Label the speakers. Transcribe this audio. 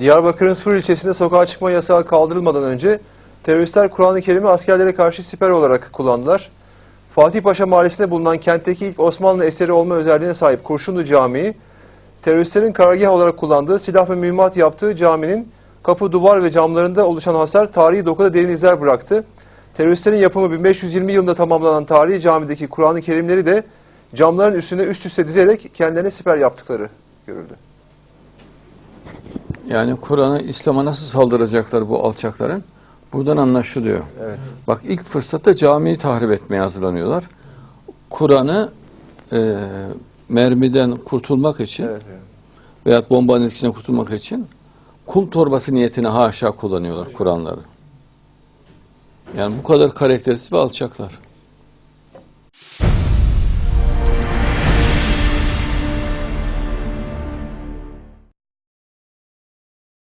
Speaker 1: Diyarbakır'ın Sur ilçesinde sokağa çıkma yasağı kaldırılmadan önce teröristler Kur'an-ı Kerim'i askerlere karşı siper olarak kullandılar. Fatih Paşa Mahallesi'nde bulunan kentteki ilk Osmanlı eseri olma özelliğine sahip Kurşunlu Camii, teröristlerin karargah olarak kullandığı silah ve mühimmat yaptığı caminin kapı, duvar ve camlarında oluşan hasar tarihi dokuda derin izler bıraktı. Teröristlerin yapımı 1520 yılında tamamlanan tarihi camideki Kur'an-ı Kerimleri de camların üstüne üst üste dizerek kendilerine siper yaptıkları görüldü.
Speaker 2: Yani Kur'an'a, İslam'a nasıl saldıracaklar bu alçakların? Buradan anlaşılıyor.
Speaker 1: Evet.
Speaker 2: Bak ilk fırsatta camiyi tahrip etmeye hazırlanıyorlar. Kur'an'ı e, mermiden kurtulmak için
Speaker 1: Evet.
Speaker 2: veya bombanın etkisinden kurtulmak için kum torbası niyetine haşa kullanıyorlar Kur'anları. Yani bu kadar karaktersiz ve alçaklar.